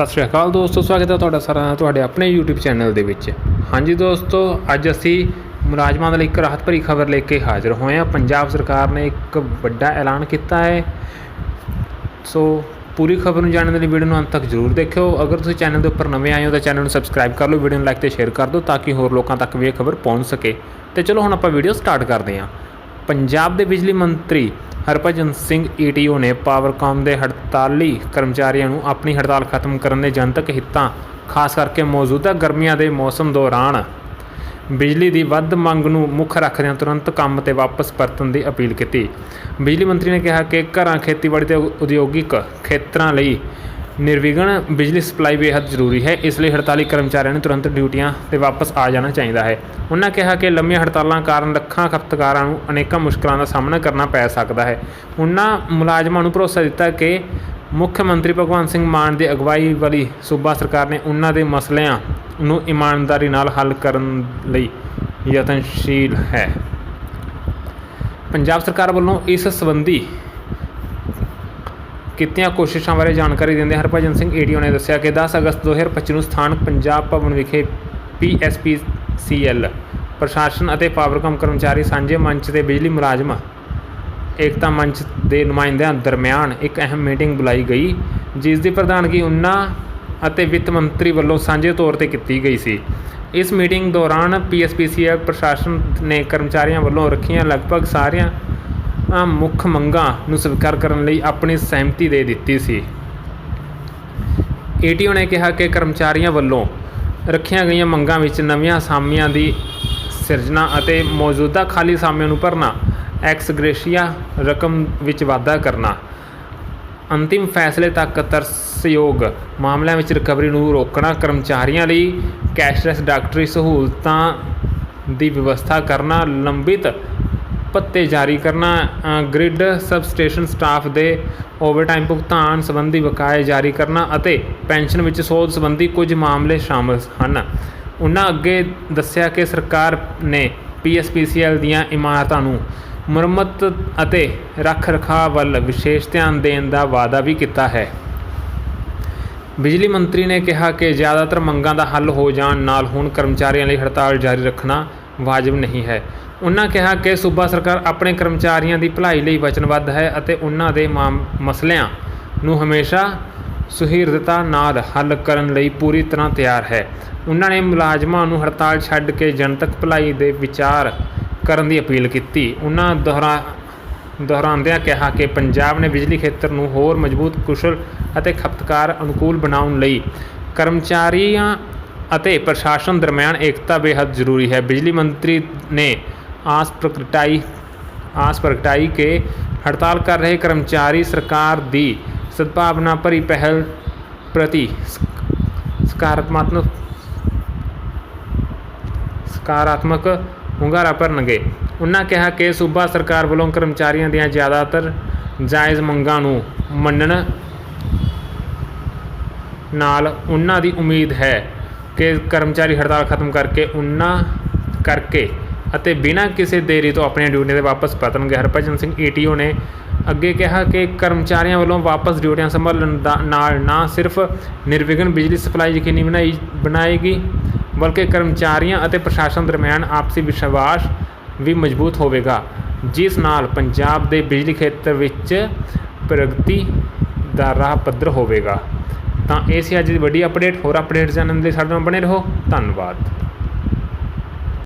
ਸਤਿ ਸ਼੍ਰੀ ਅਕਾਲ ਦੋਸਤੋ, ਸਵਾਗਤ ਹੈ ਤੁਹਾਡਾ ਸਾਰਿਆਂ ਦਾ ਤੁਹਾਡੇ ਆਪਣੇ YouTube ਚੈਨਲ ਦੇ ਵਿੱਚ। ਹਾਂਜੀ ਦੋਸਤੋ, ਅੱਜ ਅਸੀਂ ਮੁਲਾਜ਼ਮਾਂ ਦੇ ਲਈ ਇੱਕ ਰਾਹਤ ਭਰੀ ਖਬਰ ਲੈ ਕੇ ਹਾਜ਼ਰ ਹੋਏ ਹਾਂ। ਪੰਜਾਬ ਸਰਕਾਰ ਨੇ ਇੱਕ ਵੱਡਾ ਐਲਾਨ ਕੀਤਾ ਹੈ। ਸੋ ਪੂਰੀ ਖਬਰ ਨੂੰ ਜਾਣਨ ਦੇ ਲਈ ਵੀਡੀਓ ਨੂੰ ਅੰਤ ਤੱਕ ਜ਼ਰੂਰ ਦੇਖਿਓ। ਅਗਰ ਤੁਸੀਂ ਚੈਨਲ ਦੇ ਉੱਪਰ ਨਵੇਂ ਆਏ ਹੋ ਤਾਂ ਚੈਨਲ ਨੂੰ ਸਬਸਕ੍ਰਾਈਬ ਕਰ ਲਓ, ਵੀਡੀਓ ਨੂੰ ਲਾਈਕ ਤੇ ਸ਼ੇਅਰ ਕਰ ਦਿਓ ਤਾਂ ਕਿ ਹੋਰ ਲੋਕਾਂ ਤੱਕ ਵੀ ਇਹ ਖਬਰ ਪਹੁੰਚ ਸਕੇ। ਤੇ ਚਲੋ ਹੁਣ ਆਪਾਂ ਵੀਡੀਓ ਸਟਾਰਟ ਕਰਦੇ ਹਾਂ। ਪੰਜਾਬ ਦੇ ਬਿਜਲੀ ਮੰਤਰੀ ਹਰਭਜਨ ਸਿੰਘ ਈਟੀਓ ਨੇ ਪਾਵਰਕਾਮ ਦੇ ਹੜਤਾਲੀ ਕਰਮਚਾਰੀਆਂ ਨੂੰ ਆਪਣੀ ਹੜਤਾਲ ਖਤਮ ਕਰਨ ਦੇ ਜਨਤਕ ਹਿੱਤਾਂ, ਖਾਸ ਕਰਕੇ ਮੌਜੂਦਾ ਗਰਮੀਆਂ ਦੇ ਮੌਸਮ ਦੌਰਾਨ ਬਿਜਲੀ ਦੀ ਵੱਧ ਮੰਗ ਨੂੰ ਮੁੱਖ ਰੱਖਦਿਆਂ ਤੁਰੰਤ ਕੰਮ ਤੇ ਵਾਪਸ ਪਰਤਣ ਦੀ ਅਪੀਲ ਕੀਤੀ। ਬਿਜਲੀ ਮੰਤਰੀ ਨੇ ਕਿਹਾ ਕਿ ਘਰਾਂ ਖੇਤੀਬਾੜੀ ਤੇ ਉਦਯੋਗਿਕ ਖੇਤਰਾਂ ਲਈ ਨਿਰਵਿਘਨ ਬਿਜਲੀ ਸਪਲਾਈ ਬੇहद ਜ਼ਰੂਰੀ ਹੈ, ਇਸ ਲਈ ਹੜਤਾਲੀ ਕਰਮਚਾਰੀਆਂ ਨੂੰ ਤੁਰੰਤ ਡਿਊਟੀਆਂ ਤੇ ਵਾਪਸ ਆ ਜਾਣਾ ਚਾਹੀਦਾ ਹੈ। ਉਹਨਾਂ ਕਿਹਾ ਕਿ ਲੰਮੀਆਂ ਹੜਤਾਲਾਂ ਕਾਰਨ ਲੱਖਾਂ ਖਪਤਕਾਰਾਂ ਨੂੰ ਅਨੇਕਾਂ ਮੁਸ਼ਕਲਾਂ ਦਾ ਸਾਹਮਣਾ ਕਰਨਾ ਪੈ ਸਕਦਾ ਹੈ। ਉਹਨਾਂ ਮੁਲਾਜ਼ਮਾਂ ਨੂੰ ਭਰੋਸਾ ਦਿੱਤਾ ਕਿ ਮੁੱਖ ਮੰਤਰੀ ਭਗਵੰਤ ਸਿੰਘ ਮਾਨ ਦੀ ਅਗਵਾਈ ਵਾਲੀ ਸੂਬਾ ਸਰਕਾਰ ਨੇ ਉਹਨਾਂ ਦੇ ਮਸਲਿਆਂ ਨੂੰ ਇਮਾਨਦਾਰੀ ਨਾਲ ਹੱਲ ਕਰਨ ਲਈ ਯਤਨਸ਼ੀਲ ਹੈ। ਪੰਜਾਬ ਸਰਕਾਰ ਵੱਲੋਂ ਇਸ ਸੰਬੰਧੀ ਕੀਤੀਆਂ ਕੋਸ਼ਿਸ਼ਾਂ ਬਾਰੇ ਜਾਣਕਾਰੀ ਦਿੰਦੇ ਹਰਭਜਨ ਸਿੰਘ ਏਡੀਓ ਨੇ ਦੱਸਿਆ ਕਿ 10 ਅਗਸਤ 2025 ਨੂੰ ਸਥਾਨਕ ਪੰਜਾਬ ਭਵਨ ਵਿਖੇ ਪੀਐਸਪੀਸੀਐਲ ਪ੍ਰਸ਼ਾਸਨ ਅਤੇ ਪਾਵਰਕਾਮ ਕਰਮਚਾਰੀ ਸਾਂਝੇ ਮੰਚ ਦੇ ਬਿਜਲੀ ਮੁਲਾਜ਼ਮ ਏਕਤਾ ਮੰਚ ਦੇ ਨੁਮਾਇੰਦਿਆਂ ਦਰਮਿਆਨ ਇੱਕ ਅਹਿਮ ਮੀਟਿੰਗ ਬੁਲਾਈ ਗਈ, ਜਿਸ ਦੀ ਪ੍ਰਧਾਨਗੀ ਉਨ੍ਹਾਂ ਅਤੇ ਵਿੱਤ ਮੰਤਰੀ ਵੱਲੋਂ ਸਾਂਝੇ ਤੌਰ ਤੇ ਕੀਤੀ ਗਈ ਸੀ। ਇਸ ਮੀਟਿੰਗ ਦੌਰਾਨ ਪੀਐਸਪੀਸੀਐਲ ਪ੍ਰਸ਼ਾਸਨ ਨੇ ਕਰਮਚਾਰੀਆਂ ਵੱਲੋਂ ਰੱਖੀਆਂ ਲਗਭਗ ਸਾਰੀਆਂ ਮੁੱਖ ਮੰਗਾਂ ਨੂੰ ਸਵੀਕਾਰ ਕਰਨ ਲਈ ਆਪਣੀ ਸਹਿਮਤੀ ਦੇ ਦਿੱਤੀ ਸੀ। ਏਟੀਓ ਨੇ ਕਿਹਾ ਕਿ ਕਰਮਚਾਰੀਆਂ ਵੱਲੋਂ ਰੱਖੀਆਂ ਗਈਆਂ ਮੰਗਾਂ ਵਿੱਚ ਨਵੀਆਂ ਅਸਾਮੀਆਂ ਦੀ ਸਿਰਜਣਾ ਅਤੇ ਮੌਜੂਦਾ ਖਾਲੀ ਅਸਾਮੀਆਂ ਨੂੰ ਭਰਨਾ ਐਕਸ ਗ੍ਰੇਸ਼ੀਆ ਰਕਮ ਵਿੱਚ ਵਾਧਾ ਕਰਨਾ, ਅੰਤਿਮ ਫੈਸਲੇ ਤੱਕ ਤਰਸਯੋਗ ਮਾਮਲਿਆਂ ਵਿੱਚ ਰਿਕਵਰੀ ਨੂੰ ਰੋਕਣਾ, ਕਰਮਚਾਰੀਆਂ ਲਈ ਕੈਸ਼ਲੈਸ ਡਾਕਟਰੀ ਸਹੂਲਤਾਂ ਦੀ ਵਿਵਸਥਾ ਕਰਨਾ, ਲੰਬਿਤ ਭੱਤੇ ਜਾਰੀ ਕਰਨਾ ਅ, ਗ੍ਰਿਡ ਸਬਸਟੇਸ਼ਨ ਸਟਾਫ ਦੇ ਓਵਰਟਾਈਮ ਭੁਗਤਾਨ ਸੰਬੰਧੀ ਬਕਾਏ ਜਾਰੀ ਕਰਨਾ ਅਤੇ ਪੈਨਸ਼ਨ ਵਿੱਚ ਸੋਧ ਸੰਬੰਧੀ ਕੁਝ ਮਾਮਲੇ ਸ਼ਾਮਲ ਹਨ। ਉਹਨਾਂ ਅੱਗੇ ਦੱਸਿਆ ਕਿ ਸਰਕਾਰ ਨੇ ਪੀਐਸਪੀਸੀਐਲ ਦੀਆਂ ਇਮਾਰਤਾਂ ਨੂੰ ਮੁਰੰਮਤ ਅਤੇ ਰੱਖ ਰਖਾਅ ਵੱਲ ਵਿਸ਼ੇਸ਼ ਧਿਆਨ ਦੇਣ ਦਾ ਵਾਅਦਾ ਵੀ ਕੀਤਾ ਹੈ। ਬਿਜਲੀ ਮੰਤਰੀ ਨੇ ਕਿਹਾ ਕਿ ਜ਼ਿਆਦਾਤਰ ਮੰਗਾਂ ਦਾ ਹੱਲ ਹੋ ਜਾਣ ਨਾਲ ਹੁਣ ਕਰਮਚਾਰੀਆਂ ਲਈ ਹੜਤਾਲ ਜਾਰੀ ਰੱਖਣਾ ਵਾਜਬ ਨਹੀਂ ਹੈ। ਉਹਨਾਂ ਕਿਹਾ ਕਿ ਸੂਬਾ ਸਰਕਾਰ ਆਪਣੇ ਕਰਮਚਾਰੀਆਂ ਦੀ ਭਲਾਈ ਲਈ ਵਚਨਬੱਧ ਹੈ ਅਤੇ ਉਹਨਾਂ ਦੇ ਮਾਮ- ਮਸਲਿਆਂ ਨੂੰ ਹਮੇਸ਼ਾ ਸੁਹਿਰਦਤਾ ਨਾਲ ਹੱਲ ਕਰਨ ਲਈ ਪੂਰੀ ਤਰ੍ਹਾਂ ਤਿਆਰ ਹੈ। ਉਹਨਾਂ ਨੇ ਮੁਲਾਜ਼ਮਾਂ ਨੂੰ ਹੜਤਾਲ ਛੱਡ ਕੇ ਜਨਤਕ ਭਲਾਈ ਦੇ ਵਿਚਾਰ ਕਰਨ ਦੀ ਅਪੀਲ ਕੀਤੀ। ਉਹਨਾਂ ਦੁਹਰਾ, ਦੁਹਰਾਉਂਦਿਆਂ ਕਿਹਾ ਕਿ ਪੰਜਾਬ ਨੇ ਬਿਜਲੀ ਖੇਤਰ ਨੂੰ ਹੋਰ ਮਜ਼ਬੂਤ, ਕੁਸ਼ਲ ਅਤੇ ਖਪਤਕਾਰ ਅਨੁਕੂਲ ਬਣਾਉਣ ਲਈ ਕਰਮਚਾਰੀਆਂ ਅਤੇ ਪ੍ਰਸ਼ਾਸਨ ਦਰਮਿਆਨ ਏਕਤਾ ਬੇहद ਜ਼ਰੂਰੀ ਹੈ। ਬਿਜਲੀ ਮੰਤਰੀ ਨੇ ਆਸ ਪ੍ਰਗਟਾਈ ਆਸ ਪ੍ਰਗਟਾਈ ਕਿ ਹੜਤਾਲ ਕਰ ਰਹੇ ਕਰਮਚਾਰੀ ਸਰਕਾਰ ਦੀ ਸਦਭਾਵਨਾ ਭਰੀ ਪਹਿਲ ਪ੍ਰਤੀ ਸਕ- ਸਕਾਰਾਤਮਕ ਸਕਾਰਾਤਮਕ ਹੁੰਗਾਰਾ ਭਰਨਗੇ। ਉਹਨਾਂ ਕਿਹਾ ਕਿ ਸੂਬਾ ਸਰਕਾਰ ਵੱਲੋਂ ਕਰਮਚਾਰੀਆਂ ਦੀਆਂ ਜ਼ਿਆਦਾਤਰ ਜਾਇਜ਼ ਮੰਗਾਂ ਨੂੰ ਮੰਨਣ ਨਾਲ ਉਹਨਾਂ ਦੀ ਉਮੀਦ ਹੈ। ਕਿ ਕਰਮਚਾਰੀ ਹੜਤਾਲ ਖਤਮ ਕਰਕੇ ਉਹਨਾਂ ਕਰਕੇ ਅਤੇ ਬਿਨਾਂ ਕਿਸੇ ਦੇਰੀ ਤੋਂ ਆਪਣੀਆਂ ਡਿਊਟੀਆਂ ਤੇ ਵਾਪਸ ਪਰਤਣਗੇ। ਹਰਭਜਨ ਸਿੰਘ ਏਟੀਓ ਨੇ ਅੱਗੇ ਕਿਹਾ ਕਿ ਕਰਮਚਾਰੀਆਂ ਵੱਲੋਂ ਵਾਪਸ ਡਿਊਟੀਆਂ ਸੰਭਾਲਣ ਦਾ ਨਾਲ ਨਾ ਸਿਰਫ ਨਿਰਵਿਘਨ ਬਿਜਲੀ ਸਪਲਾਈ ਯਕੀਨੀ ਬਣਾਈ, ਬਣਾਏਗੀ, ਬਲਕਿ ਕਰਮਚਾਰੀਆਂ ਅਤੇ ਪ੍ਰਸ਼ਾਸਨ ਦਰਮਿਆਨ ਆਪਸੀ ਵਿਸ਼ਵਾਸ ਵੀ ਮਜ਼ਬੂਤ ਹੋਵੇਗਾ, ਜਿਸ ਨਾਲ ਪੰਜਾਬ ਦੇ ਬਿਜਲੀ ਖੇਤਰ ਵਿੱਚ ਪ੍ਰਗਤੀ ਦਾ ਰਾਹ ਪੱਧਰ ਹੋਵੇਗਾ। ਤਾਂ ਇਹ ਸੀ ਅੱਜ ਦੀ ਵੱਡੀ ਅਪਡੇਟ ਹੋਰ ਅਪਡੇਟ ਜਾਣਨ ਲਈ ਸਾਡੇ ਨਾਲ ਬਣੇ ਰਹੋ। ਧੰਨਵਾਦ।